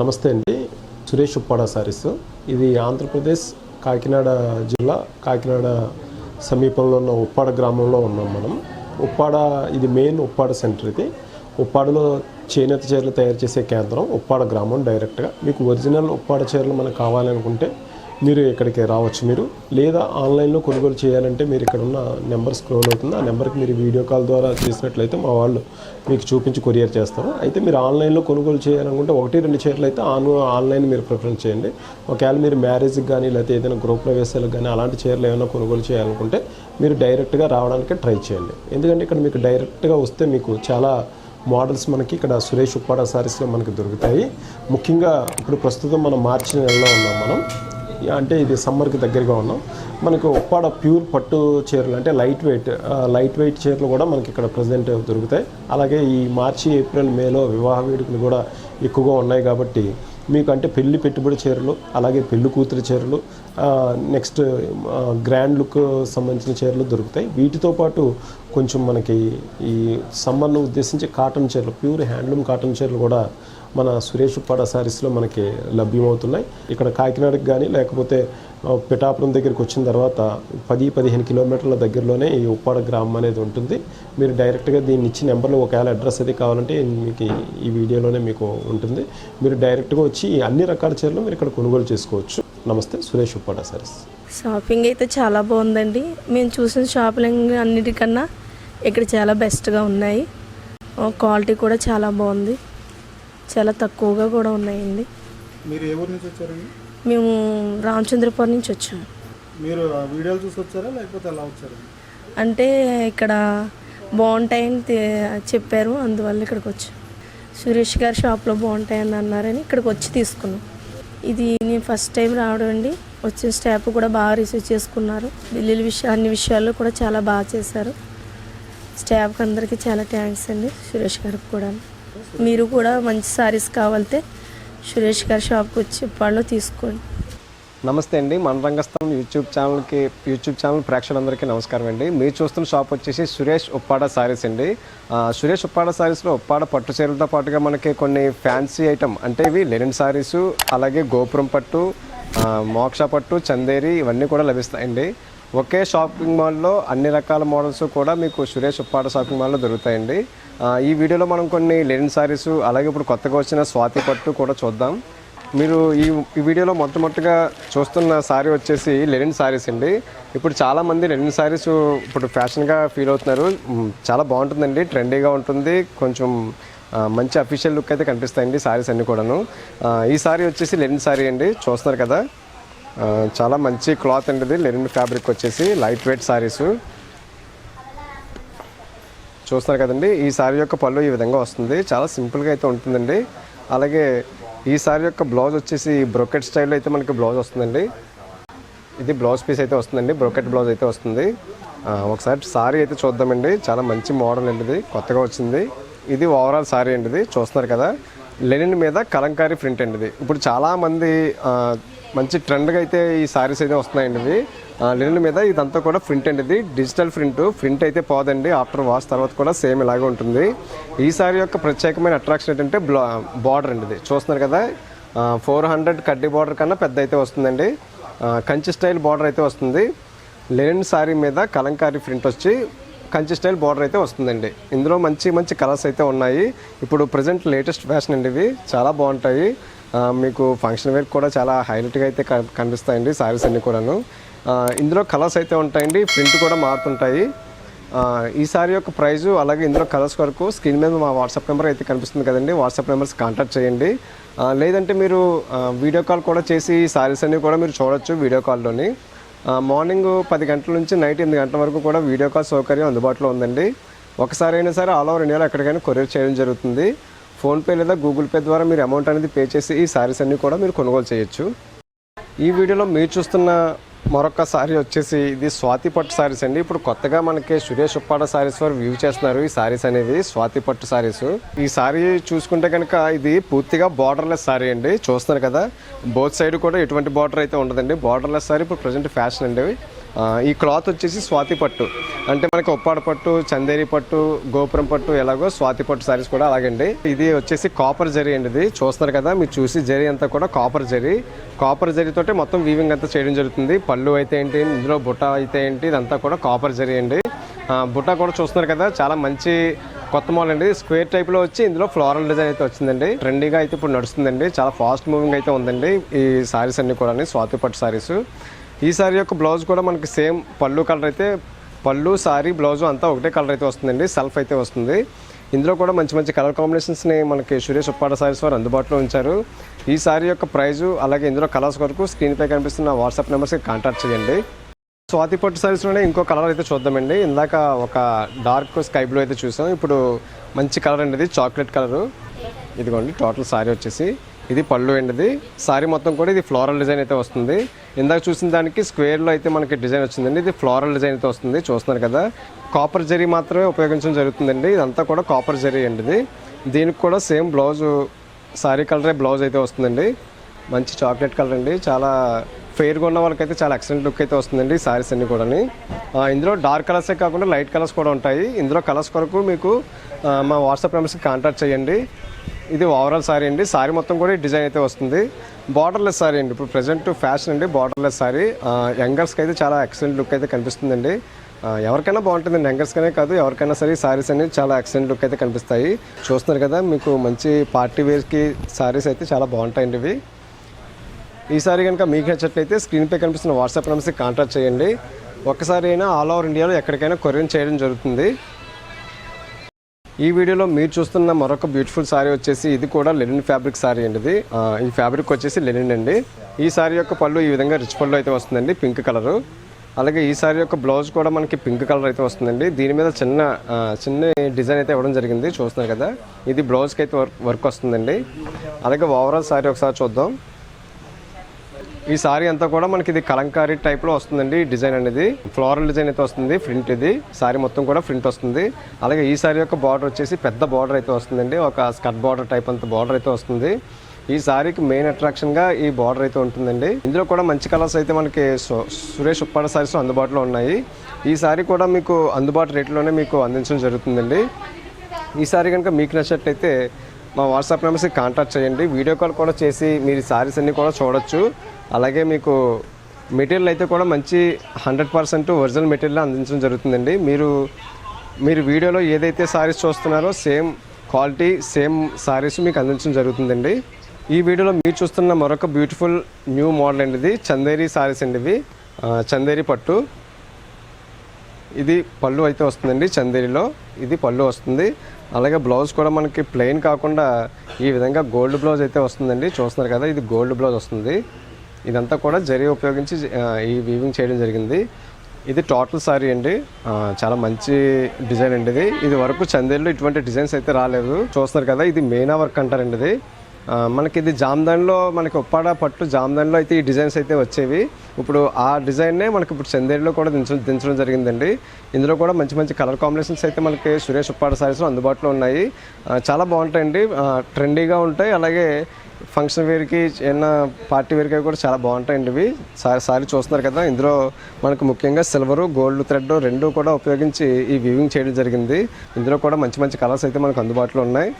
నమస్తే అండి. సురేష్ ఉప్పాడ సారీస్. ఇది ఆంధ్రప్రదేశ్ కాకినాడ జిల్లా కాకినాడ సమీపంలో ఉన్న ఉప్పాడ గ్రామంలో ఉన్నాం మనం. ఉప్పాడ ఇది మెయిన్ ఉప్పాడ సెంటర్ ఇది. ఉప్పాడలో చేనేత చీరలు తయారు చేసే కేంద్రం ఉప్పాడ గ్రామం డైరెక్ట్గా. మీకు ఒరిజినల్ ఉప్పాడ చీరలు మనకు కావాలనుకుంటే మీరు ఇక్కడికి రావచ్చు మీరు. లేదా ఆన్లైన్లో కొనుగోలు చేయాలంటే మీరు ఇక్కడ ఉన్న నెంబర్ స్క్రోల్ అవుతుంది. ఆ నెంబర్కి మీరు వీడియో కాల్ ద్వారా చేసినట్లయితే మా వాళ్ళు మీకు చూపించి కొరియర్ చేస్తారు. అయితే మీరు ఆన్లైన్లో కొనుగోలు చేయాలనుకుంటే ఒకటి రెండు చీరలు అయితే ఆన్ ఆన్లైన్ మీరు ప్రిఫరెన్స్ చేయండి. ఒకవేళ మీరు మ్యారేజ్కి కానీ లేకపోతే ఏదైనా గృహ ప్రవేశాలకు కానీ అలాంటి చీరలు ఏమైనా కొనుగోలు చేయాలనుకుంటే మీరు డైరెక్ట్గా రావడానికి ట్రై చేయండి. ఎందుకంటే ఇక్కడ మీకు డైరెక్ట్గా వస్తే మీకు చాలా మోడల్స్ మనకి ఇక్కడ సురేష్ ఉప్పాడ సారీస్లో మనకి దొరుకుతాయి. ముఖ్యంగా ఇప్పుడు ప్రస్తుతం మనం మార్చి నెలలో ఉన్నాం మనం. అంటే ఇది సమ్మర్కి దగ్గరగా ఉన్నాం. మనకు ఉప్పాడ ప్యూర్ పట్టు చీరలు అంటే లైట్ వెయిట్ లైట్ వెయిట్ చీరలు కూడా మనకి ఇక్కడ ప్రజెంట్ దొరుకుతాయి. అలాగే ఈ మార్చి ఏప్రిల్ మేలో వివాహ వేడుకలు కూడా ఎక్కువగా ఉన్నాయి కాబట్టి మీకు అంటే పెళ్ళి పెట్టుబడి చీరలు అలాగే పెళ్ళి కూతురు చీరలు నెక్స్ట్ గ్రాండ్ లుక్ సంబంధించిన చీరలు దొరుకుతాయి. వీటితో పాటు కొంచెం మనకి ఈ సమ్మర్ను ఉద్దేశించి కాటన్ చీరలు ప్యూర్ హ్యాండ్లూమ్ కాటన్ చీరలు కూడా మన సురేష్ ఉప్పాడ సారీస్లో మనకి లభ్యమవుతున్నాయి. ఇక్కడ కాకినాడకి కానీ లేకపోతే పిఠాపురం దగ్గరికి వచ్చిన తర్వాత పది పదిహేను కిలోమీటర్ల దగ్గరలోనే ఈ ఉప్పాడ గ్రామం అనేది ఉంటుంది. మీరు డైరెక్ట్గా దీన్ని ఇచ్చి నెంబర్లో ఒకవేళ అడ్రస్ అది కావాలంటే మీకు ఈ- వీడియోలోనే మీకు ఉంటుంది. మీరు డైరెక్ట్గా వచ్చి అన్ని రకాల చీరలు మీరు ఇక్కడ కొనుగోలు చేసుకోవచ్చు. నమస్తే సురేష్ ఉప్పాడ సారీస్ షాపింగ్ అయితే చాలా బాగుందండి. మేము చూసిన షాపింగ్ అన్నిటికన్నా ఇక్కడ చాలా బెస్ట్గా ఉన్నాయి. క్వాలిటీ కూడా చాలా బాగుంది. చాలా తక్కువగా కూడా ఉన్నాయండి. మీరు ఏ ఊరు నుంచి వచ్చారండి? మేము రామచంద్రపురం నుంచి వచ్చాము. మీరు వీడియోలు చూసి వచ్చారా? లేకపోతే ఎలా అంటే ఇక్కడ బాగుంటాయని చెప్పారు. అందువల్ల ఇక్కడికి వచ్చాం. సురేష్ గారి షాప్లో బాగుంటాయని అన్నారని ఇక్కడికి వచ్చి తీసుకున్నాం. ఇది నేను ఫస్ట్ టైం రావడం అండి. వచ్చిన స్టాఫ్ కూడా బాగా రిసీవ్ చేసుకున్నారు. బిల్లుల విషయం అన్ని విషయాల్లో కూడా చాలా బాగా చేశారు. స్టాఫ్కి అందరికీ చాలా థ్యాంక్స్ అండి. సురేష్ గారికి కూడా మీరు కూడా మంచి సారీస్ కావాలితే సురేష్ గారి షాప్కి వచ్చి వాళ్ళు తీసుకోండి. నమస్తే అండి. మన రంగస్థలం యూట్యూబ్ ఛానల్కి యూట్యూబ్ ఛానల్ ప్రేక్షకులందరికీ నమస్కారం అండి. మీరు చూస్తున్న షాప్ వచ్చేసి సురేష్ ఉప్పాడ సారీస్ అండి. సురేష్ ఉప్పాడ సారీస్లో ఉప్పాడ పట్టు చీరలతో పాటుగా మనకి కొన్ని ఫ్యాన్సీ ఐటమ్ అంటే ఇవి లెనిన్ సారీసు అలాగే గోపురం పట్టు మోక్ష పట్టు చందేరి ఇవన్నీ కూడా లభిస్తాయండి. ఒకే షాపింగ్ మాల్లో అన్ని రకాల మోడల్స్ కూడా మీకు సురేష్ ఉప్పాడ షాపింగ్ మాల్లో దొరుకుతాయండి. ఈ వీడియోలో మనం కొన్ని లెనిన్ సారీస్ అలాగే ఇప్పుడు కొత్తగా వచ్చిన స్వాతి పట్టు కూడా చూద్దాం. మీరు ఈ ఈ వీడియోలో మొట్టమొదటిగా చూస్తున్న సారీ వచ్చేసి లెనిన్ సారీస్ అండి. ఇప్పుడు చాలామంది లెనిన్ సారీస్ ఇప్పుడు ఫ్యాషన్గా ఫీల్ అవుతున్నారు. చాలా బాగుంటుందండి ట్రెండీగా ఉంటుంది. కొంచెం మంచి అఫీషియల్ లుక్ అయితే కనిపిస్తాయండి సారీస్ అన్నీ కూడాను. ఈ సారీ వచ్చేసి లెనిన్ సారీ అండి చూస్తున్నారు కదా. చాలా మంచి క్లాత్ అండి లెనిన్ ఫ్యాబ్రిక్ వచ్చేసి లైట్ వెయిట్ సారీస్ చూస్తున్నారు కదండి ఈ సారీ యొక్క పళ్ళు ఈ విధంగా వస్తుంది. చాలా సింపుల్గా అయితే ఉంటుందండి. అలాగే ఈ సారీ యొక్క బ్లౌజ్ వచ్చేసి బ్రొకెట్ స్టైల్లో అయితే మనకి బ్లౌజ్ వస్తుందండి. ఇది బ్లౌజ్ పీస్ అయితే వస్తుందండి బ్రొకెట్ బ్లౌజ్ అయితే వస్తుంది. ఒకసారి సారీ అయితే చూద్దామండి. చాలా మంచి మోడల్ అండి ఇది కొత్తగా వచ్చింది. ఇది ఓవరాల్ సారీ అండి ఇది చూస్తున్నారు కదా. లెనిన్ మీద కలంకారీ ప్రింట్ అండి ఇది. ఇప్పుడు చాలామంది మంచి ట్రెండ్గా అయితే ఈ సారీస్ అయితే వస్తున్నాయండి ఇవి. ఆ, లెనిన్ మీద ఇదంతా కూడా ప్రింట్ అండి ఇది. డిజిటల్ ప్రింట్ ప్రింట్ అయితే పోదండి. ఆఫ్టర్ వాష్ తర్వాత కూడా సేమ్ ఇలాగే ఉంటుంది. ఈ సారీ యొక్క ప్రత్యేకమైన అట్రాక్షన్ ఏంటంటే బ్లా బార్డర్ అండి ఇది. చూస్తున్నారు కదా? ఫోర్ హండ్రెడ్ కడ్డీ బార్డర్ కన్నా పెద్ద అయితే వస్తుందండి. కంచి స్టైల్ బార్డర్ అయితే వస్తుంది. లెనిన్ సారీ మీద కలంకారీ ప్రింట్ వచ్చి కంచి స్టైల్ బార్డర్ అయితే వస్తుందండి. ఇందులో మంచి మంచి కలర్స్ అయితే ఉన్నాయి. ఇప్పుడు ప్రజెంట్ లేటెస్ట్ ఫ్యాషన్ అండి ఇవి. చాలా బాగుంటాయి. మీకు ఫంక్షన్ వేర్ కూడా చాలా హైలైట్గా అయితే క- కనిపిస్తాయండి సారీస్ అన్నీ కూడాను. ఇందులో కలర్స్ అయితే ఉంటాయండి ప్రింట్ కూడా మారుతుంటాయి. ఈ సారీ యొక్క ప్రైజు అలాగే ఇందులో కలర్స్ వరకు స్క్రీన్ మీద మా వాట్సాప్ నెంబర్ అయితే కనిపిస్తుంది కదండి వాట్సాప్ నెంబర్స్ కాంటాక్ట్ చేయండి. లేదంటే మీరు వీడియో కాల్ కూడా చేసి ఈ సారీస్ అన్ని కూడా మీరు చూడొచ్చు వీడియో కాల్లోని మార్నింగ్ పది గంటల నుంచి నైట్ ఎనిమిది గంటల వరకు కూడా వీడియో కాల్ సౌకర్యం అందుబాటులో ఉందండి. ఒకసారి అయినా సరే ఆల్ ఓవర్ ఇండియాలో ఎక్కడికైనా కొరియర్ చేయడం జరుగుతుంది. ఫోన్పే లేదా గూగుల్ పే ద్వారా మీరు అమౌంట్ అనేది పే చేసి ఈ శారీస్ అన్నీ కూడా మీరు కొనుగోలు చేయొచ్చు. ఈ వీడియోలో మీరు చూస్తున్న మరొక సారీ వచ్చేసి ఇది స్వాతి పట్టు సారీస్ అండి. ఇప్పుడు కొత్తగా మనకి సురేష్ ఉప్పాడ సారీస్ వారు వ్యూ చేస్తున్నారు. ఈ సారీస్ అనేవి స్వాతి పట్టు సారీస్. ఈ సారీ చూసుకుంటే కనుక ఇది పూర్తిగా బార్డర్లెస్ సారీ అండి. చూస్తున్నారు కదా? బోత్ సైడ్ కూడా ఎటువంటి బార్డర్ అయితే ఉండదండి. బార్డర్లెస్ సారీ ఇప్పుడు ప్రజెంట్ ఫ్యాషన్ అండి. ఈ క్లాత్ వచ్చేసి స్వాతి పట్టు. అంటే మనకి ఉప్పాడ పట్టు చందేరి పట్టు గోపురం పట్టు ఎలాగో స్వాతి పట్టు సారీస్ కూడా అలాగండి. ఇది వచ్చేసి కాపర్ జరీ అండి ఇది. చూస్తున్నారు కదా మీరు చూసి జరీ అంతా కూడా కాపర్ జరీ. కాపర్ జరీతోటే మొత్తం వీవింగ్ అంతా చేయడం జరుగుతుంది. పళ్ళు అయితే ఏంటి ఇందులో బుట్ట అయితే ఏంటి ఇదంతా కూడా కాపర్ జరీ అండి. బుట్ట కూడా చూస్తున్నారు కదా చాలా మంచి కొత్త మోడల్ అండి. స్క్వేర్ టైప్లో వచ్చి ఇందులో ఫ్లోరల్ డిజైన్ అయితే వచ్చిందండి. ట్రెండీగా అయితే ఇప్పుడు నడుస్తుందండి. చాలా ఫాస్ట్ మూవింగ్ అయితే ఉందండి ఈ సారీస్ అన్నీ కూడా స్వాతి పట్టు సారీస్. ఈ సారీ యొక్క బ్లౌజ్ కూడా మనకి సేమ్ పళ్ళు కలర్ అయితే పళ్ళు సారీ బ్లౌజ్ అంతా ఒకటే కలర్ అయితే వస్తుందండి. సెల్ఫ్ అయితే వస్తుంది. ఇందులో కూడా మంచి మంచి కలర్ కాంబినేషన్స్ని మనకి సురేష్ ఉప్పాడ సారీస్ వారు అందుబాటులో ఉంచారు. ఈ సారీ యొక్క ప్రైజు అలాగే ఇందులో కలర్స్ వరకు స్క్రీన్పై కనిపిస్తున్న వాట్సాప్ నెంబర్స్కి కాంటాక్ట్ చేయండి. స్వాతి పట్టు సారీస్లోనే ఇంకో కలర్ అయితే చూద్దామండి. ఇందాక ఒక డార్క్ స్కై బ్లూ అయితే చూసాం. ఇప్పుడు మంచి కలర్ అండి ఇది చాక్లెట్ కలరు. ఇదిగోండి టోటల్ సారీ వచ్చేసి. ఇది పళ్ళు అండి. ఇది సారీ మొత్తం కూడా ఇది ఫ్లోరల్ డిజైన్ అయితే వస్తుంది. ఇందాక చూసిన దానికి స్క్వేర్లో అయితే మనకి డిజైన్ వచ్చిందండి. ఇది ఫ్లోరల్ డిజైన్ అయితే వస్తుంది. చూస్తున్నారు కదా. కాపర్ జరీ మాత్రమే ఉపయోగించడం జరుగుతుందండి. ఇదంతా కూడా కాపర్ జరీ అండి ఇది. దీనికి కూడా సేమ్ బ్లౌజు సారీ కలరే బ్లౌజ్ అయితే వస్తుందండి. మంచి చాక్లెట్ కలర్ అండి. చాలా ఫెయిర్గా ఉన్న వాళ్ళకైతే చాలా ఎక్సలెంట్ లుక్ అయితే వస్తుందండి సారీస్ అన్నీ కూడా ఇందులో డార్క్ కలర్సే కాకుండా లైట్ కలర్స్ కూడా ఉంటాయి. ఇందులో కలర్స్ కొరకు మీకు మా వాట్సాప్ నెంబర్స్కి కాంటాక్ట్ చేయండి. ఇది ఓవరాల్ సారీ అండి. సారీ మొత్తం కూడా డిజైన్ అయితే వస్తుంది. బార్డర్లెస్ సారీ అండి. ఇప్పుడు ప్రజెంట్ ఫ్యాషన్ అండి. బార్డర్లెస్ సారీ యంగర్స్కి అయితే చాలా ఎక్సలెంట్ లుక్ అయితే కనిపిస్తుందండి. ఎవరికైనా బాగుంటుందండి. యంగర్స్కనే కాదు ఎవరికైనా సరే సారీస్ అనేవి చాలా ఎక్సలెంట్ లుక్ అయితే కనిపిస్తాయి. చూస్తున్నారు కదా మీకు మంచి పార్టీ వేర్కి సారీస్ అయితే చాలా బాగుంటాయండి ఇవి. ఈసారి కనుక మీకు నచ్చినట్లయితే స్క్రీన్పై కనిపిస్తున్న వాట్సాప్ నెంబర్స్కి కాంటాక్ట్ చేయండి. ఒక్కసారి అయినా ఆల్ ఓవర్ ఇండియాలో ఎక్కడికైనా కొరియర్ చేయడం జరుగుతుంది. ఈ వీడియోలో మీరు చూస్తున్న మరొక బ్యూటిఫుల్ సారీ వచ్చేసి ఇది కూడా లెనిన్ ఫ్యాబ్రిక్ సారీ అండి ఇది ఈ ఫ్యాబ్రిక్ వచ్చేసి లెనిన్ అండి. ఈ సారీ యొక్క పళ్ళు ఈ విధంగా రిచ్ పళ్ళు అయితే వస్తుందండి పింక్ కలరు అలాగే ఈ సారీ యొక్క బ్లౌజ్ కూడా మనకి పింక్ కలర్ అయితే వస్తుందండి. దీని మీద చిన్న చిన్న డిజైన్ అయితే ఇవ్వడం జరిగింది చూస్తున్నారు కదా. ఇది బ్లౌజ్కి అయితే వర్క్ వర్క్ వస్తుందండి. అలాగే ఓవరాల్ సారీ ఒకసారి చూద్దాం. ఈ సారీ అంతా కూడా మనకి ఇది కలంకారీ టైప్లో వస్తుందండి డిజైన్ అనేది. ఫ్లోరల్ డిజైన్ అయితే వస్తుంది ప్రింట్ ఇది. సారీ మొత్తం కూడా ప్రింట్ వస్తుంది. అలాగే ఈ సారీ యొక్క బార్డర్ వచ్చేసి పెద్ద బార్డర్ అయితే వస్తుందండి. ఒక స్కర్ట్ బార్డర్ టైప్ అంత బార్డర్ అయితే వస్తుంది. ఈ సారీకి మెయిన్ అట్రాక్షన్గా ఈ బార్డర్ అయితే ఉంటుందండి. ఇందులో కూడా మంచి కలర్స్ అయితే మనకి సు- సురేష్ ఉప్పాడ సారీస్ అందుబాటులో ఉన్నాయి. ఈ సారీ కూడా మీకు అందుబాటు రేట్లోనే మీకు అందించడం జరుగుతుందండి. ఈ సారీ కనుక మీకు నచ్చినట్లయితే మా వాట్సాప్ నెంబర్స్కి కాంటాక్ట్ చేయండి. వీడియో కాల్ కూడా చేసి మీరు సారీస్ అన్నీ కూడా చూడొచ్చు. అలాగే మీకు మెటీరియల్ అయితే కూడా మంచి హండ్రెడ్ పర్సెంట్ ఒరిజినల్ మెటీరియల్ అందించడం జరుగుతుందండి. మీరు మీరు వీడియోలో ఏదైతే సారీస్ చూస్తున్నారో సేమ్ క్వాలిటీ సేమ్ సారీస్ మీకు అందించడం జరుగుతుందండి. ఈ వీడియోలో మీరు చూస్తున్న మరొక బ్యూటిఫుల్ న్యూ మోడల్ అండి ఇది. చందేరి సారీస్ అండి ఇవి. చందేరి పట్టు. ఇది పళ్ళు అయితే వస్తుందండి చందేరిలో. ఇది పళ్ళు వస్తుంది. అలాగే బ్లౌజ్ కూడా మనకి ప్లెయిన్ కాకుండా ఈ విధంగా గోల్డ్ బ్లౌజ్ అయితే వస్తుందండి. చూస్తున్నారు కదా ఇది గోల్డ్ బ్లౌజ్ వస్తుంది. ఇదంతా కూడా జరీ ఉపయోగించి ఈ వీవింగ్ చేయడం జరిగింది. ఇది టోటల్ సారీ అండి. చాలా మంచి డిజైన్ అండి ఇది. ఇది వరకు చందేళ్ళు ఇటువంటి డిజైన్స్ అయితే రాలేదు. చూస్తున్నారు కదా ఇది మేనా వర్క్ అంటారండి ఇది. మనకి ఇది జామ్దాన్లో మనకి ఉప్పాడ పట్టు జామ్దాన్లో అయితే ఈ డిజైన్స్ అయితే వచ్చేవి. ఇప్పుడు ఆ డిజైన్నే మనకి ఇప్పుడు చందేరిలో కూడా దించడం దించడం జరిగిందండి. ఇందులో కూడా మంచి మంచి కలర్ కాంబినేషన్స్ అయితే మనకి సురేష్ ఉప్పాడ సారీస్లో అందుబాటులో ఉన్నాయి. చాలా బాగుంటాయండి. ట్రెండీగా ఉంటాయి. అలాగే ఫంక్షన్ వేర్కి చిన్న పార్టీ వేర్కి కూడా చాలా బాగుంటాయండి ఇవి. సారీ సారీ చూస్తున్నారు కదా ఇందులో మనకు ముఖ్యంగా సిల్వరు గోల్డ్ థ్రెడ్ రెండు కూడా ఉపయోగించి ఈ వీవింగ్ చేయడం జరిగింది. ఇందులో కూడా మంచి మంచి కలర్స్ అయితే మనకు అందుబాటులో ఉన్నాయి.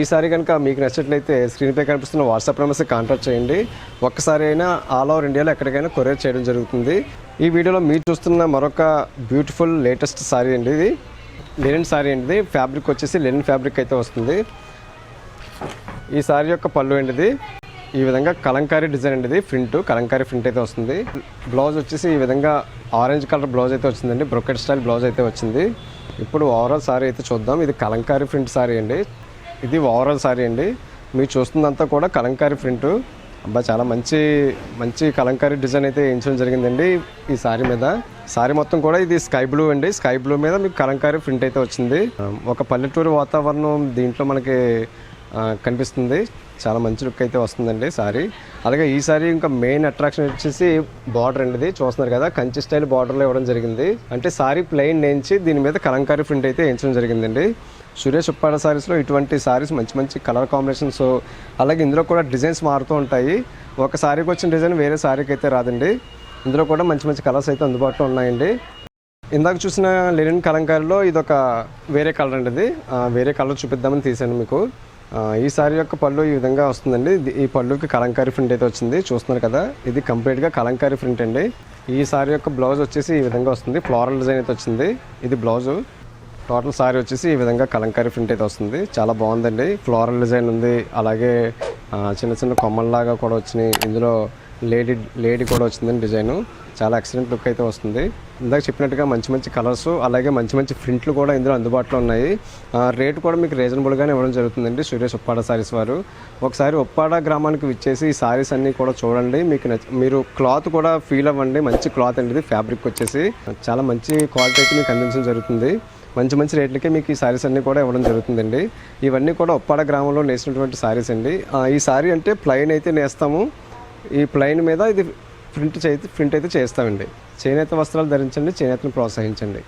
ఈ సారీ కనుక మీకు నచ్చినట్లయితే స్క్రీన్పై కనిపిస్తున్న వాట్సాప్ నెంబర్స్కి కాంటాక్ట్ చేయండి. ఒక్కసారి అయినా ఆల్ ఓవర్ ఇండియాలో ఎక్కడికైనా కొరియర్ చేయడం జరుగుతుంది. ఈ వీడియోలో మీరు చూస్తున్న మరొక బ్యూటిఫుల్ లేటెస్ట్ శారీ అండి ఇది. లెనిన్ సారీ అండి ఇది. ఫ్యాబ్రిక్ వచ్చేసి లెనిన్ ఫ్యాబ్రిక్ అయితే వస్తుంది. ఈ శారీ యొక్క పళ్ళు ఏంటిది ఈ విధంగా కలంకారీ డిజైన్ అండి ఇది. ప్రింట్ కలంకారీ ప్రింట్ అయితే వస్తుంది. బ్లౌజ్ వచ్చేసి ఈ విధంగా ఆరెంజ్ కలర్ బ్లౌజ్ అయితే వచ్చిందండి. బ్రొకెట్ స్టైల్ బ్లౌజ్ అయితే వచ్చింది. ఇప్పుడు ఓవరాల్ సారీ అయితే చూద్దాం. ఇది కలంకారీ ప్రింట్ సారీ అండి. ఇది ఓవరాల్ సారీ అండి. మీరు చూస్తుందంతా కూడా కలంకారీ ప్రింట్. అబ్బా చాలా మంచి మంచి కలంకారీ డిజైన్ అయితే వేయించడం జరిగిందండి ఈ సారీ మీద. సారీ మొత్తం కూడా ఇది స్కై బ్లూ అండి. స్కై బ్లూ మీద మీకు కలంకారీ ప్రింట్ అయితే వచ్చింది. ఒక పల్లెటూరు వాతావరణం దీంట్లో మనకి కనిపిస్తుంది. చాలా మంచి లుక్ అయితే వస్తుందండి సారీ. అలాగే ఈ సారీ ఇంకా మెయిన్ అట్రాక్షన్ వచ్చేసి బార్డర్ అండి ఇది. చూస్తున్నారు కదా కంచి స్టైల్ బార్డర్లో ఇవ్వడం జరిగింది. అంటే సారీ ప్లెయిన్ నేంచి దీని మీద కలంకారీ ప్రింట్ అయితే వేయించడం జరిగిందండి. సురేష్ ఉప్పాడ సారీస్లో ఇటువంటి సారీస్ మంచి మంచి కలర్ కాంబినేషన్స్. అలాగే ఇందులో కూడా డిజైన్స్ మారుతూ ఉంటాయి. ఒక సారీకి వచ్చిన డిజైన్ వేరే సారీకి అయితే రాదండి. ఇందులో కూడా మంచి మంచి కలర్స్ అయితే అందుబాటులో ఉన్నాయండి. ఇందాక చూసిన లెనిన్ కలంకారీలో ఇది ఒక వేరే కలర్ అండి ఇది. వేరే కలర్ చూపిద్దామని తీసాను మీకు. ఈ సారీ యొక్క పళ్ళు ఈ విధంగా వస్తుందండి. ఇది- ఈ పళ్ళుకి కలంకారీ ప్రింట్ అయితే వచ్చింది. చూస్తున్నారు కదా ఇది కంప్లీట్గా కలంకారీ ప్రింట్ అండి. ఈ సారీ యొక్క బ్లౌజ్ వచ్చేసి ఈ విధంగా వస్తుంది. ఫ్లోరల్ డిజైన్ అయితే వచ్చింది. ఇది బ్లౌజు టోటల్ సారీ వచ్చేసి ఈ విధంగా కలంకారీ ప్రింట్ అయితే వస్తుంది. చాలా బాగుందండి. ఫ్లోరల్ డిజైన్ ఉంది. అలాగే చిన్న చిన్న కొమ్మల్లాగా కూడా వచ్చినాయి. ఇందులో లేడీ లేడీ కూడా వచ్చిందండి డిజైన్. చాలా ఎక్సలెంట్ లుక్ అయితే వస్తుంది. ఇందాక చెప్పినట్టుగా మంచి మంచి కలర్స్ అలాగే మంచి మంచి ప్రింట్లు కూడా ఇందులో అందుబాటులో ఉన్నాయి. ఆ, రేటు కూడా మీకు రీజనబుల్గానే ఇవ్వడం జరుగుతుందండి సురేష్ ఉప్పాడ సారీస్ వారు. ఒకసారి ఉప్పాడ గ్రామానికి విచ్చేసి ఈ సారీస్ అన్నీ కూడా చూడండి. మీకు మీరు క్లాత్ కూడా ఫీల్ అవ్వండి. మంచి క్లాత్ అండి ఇది ఫ్యాబ్రిక్ వచ్చేసి. చాలా మంచి క్వాలిటీ అయితే మీకు అందించడం జరుగుతుంది. మంచి మంచి రేట్లకే మీకు ఈ సారీస్ అన్నీ కూడా ఇవ్వడం జరుగుతుందండి. ఇవన్నీ కూడా ఉప్పాడ గ్రామంలో నేసినటువంటి సారీస్ అండి. ఈ సారీ అంటే ప్లెయిన్ అయితే నేస్తాము. ఈ ప్లెయిన్ మీద ఇది ప్రింట్ చేతి ప్రింట్ అయితే చేస్తామండి. చేనేత వస్త్రాలు ధరించండి చేనేతను ప్రోత్సహించండి.